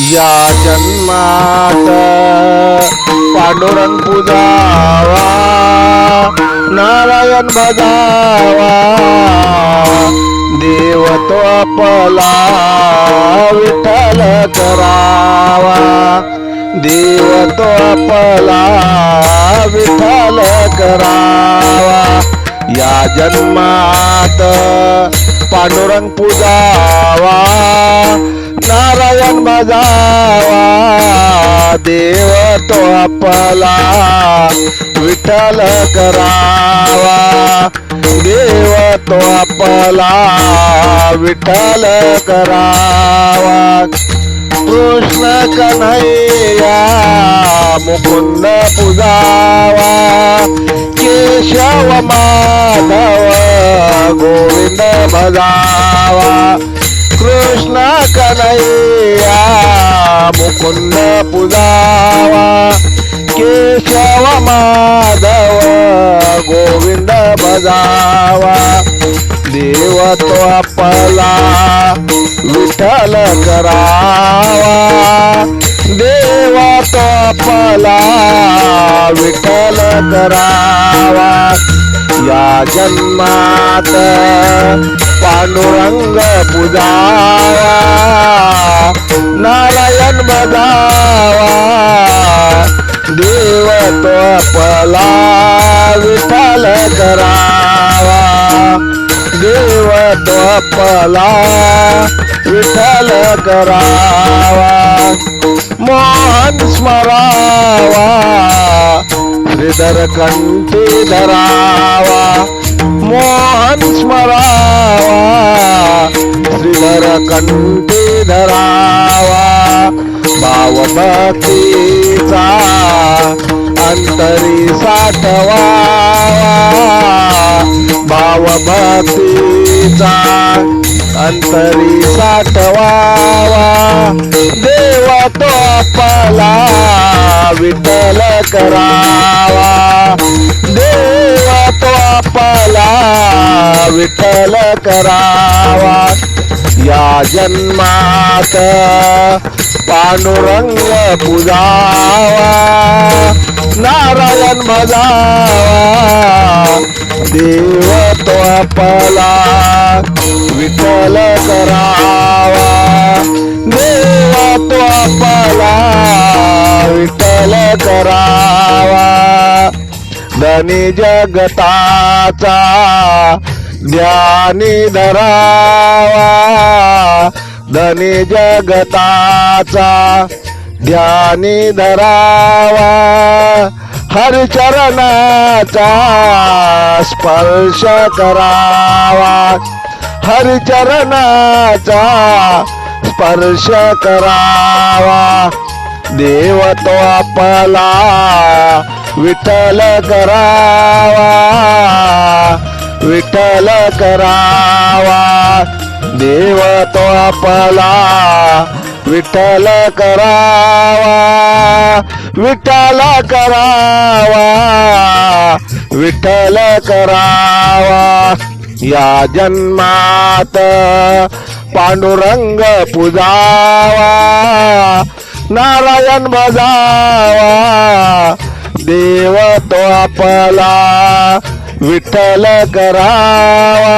या जन्मात पांडुरंग पुजावा नारायण भजावा देव तो आपला विठ्ठल करावा देव तो आपला विठ्ठल करावा. या जन्मात पांडुरंग पुजावा नारायण बजावा देव तो आपला विठ्ठल करावा. देव तो आपला विठ्ठल करावा. कृष्ण कन्हैया मुकुंद पुजावा. केशव माधव गोविंद भजावा कृष्ण कन्हैया मुकुंद पूजावा केशव माधव गोविंद बजावा देव तो आपला विठ्ठल करावा. तो विठल विठ्ठल करावा या जन्मात पांडुरंग पुजावा नारायण बजावा देव तो विठ्ठल करावा. देव विठल विठ्ठल करावा. मोहन स्मरावा श्रीधर कंठी धरावा. मोहन स्मरावा श्रीधर कंठी धरावा. भावभक्तीचा अंतरी साठवा भावभक्तीचा अंतरी साठवावा. देवा तो बापाला विठ्ठल करावा. देवा तो आपला विठ्ठल करावा. या जन्मात पांडुरंग पुजावा. नारायण भजावा देव तो आपला विठ्ठल करावा. देव तो आपला विठ्ठल करावा. धनी जगताचा ध्यानी धरावा. धनी जगताचा ध्यानी धरावा. हरिचरणाचा स्पर्श करावा. हरिचरणाचा स्पर्श करावा. देव तो आपला विठ्ठल करावा. विठ्ठल करावा. देव तो आपला विठ्ठल करावा विठ्ठल करावा विठ्ठल करावा. या जन्मात पांडुरंग पुजावा नारायण बजावा. देव तो आपला विठ्ठल करावा.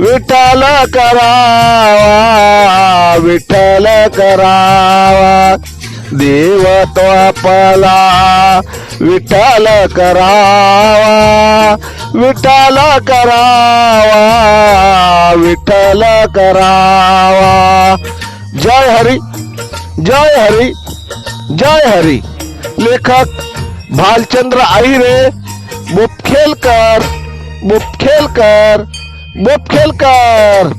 विठ्ठल करावा विठ्ठल करावा. देव तो आपला विठ्ठल करावा. विठ्ठल करावा विठ्ठल करावा. जय हरी जय हरी जय हरी. लेखक भालचंद्र आहिरे बुपखेलकर बुपखेलकर. बोपखेलकर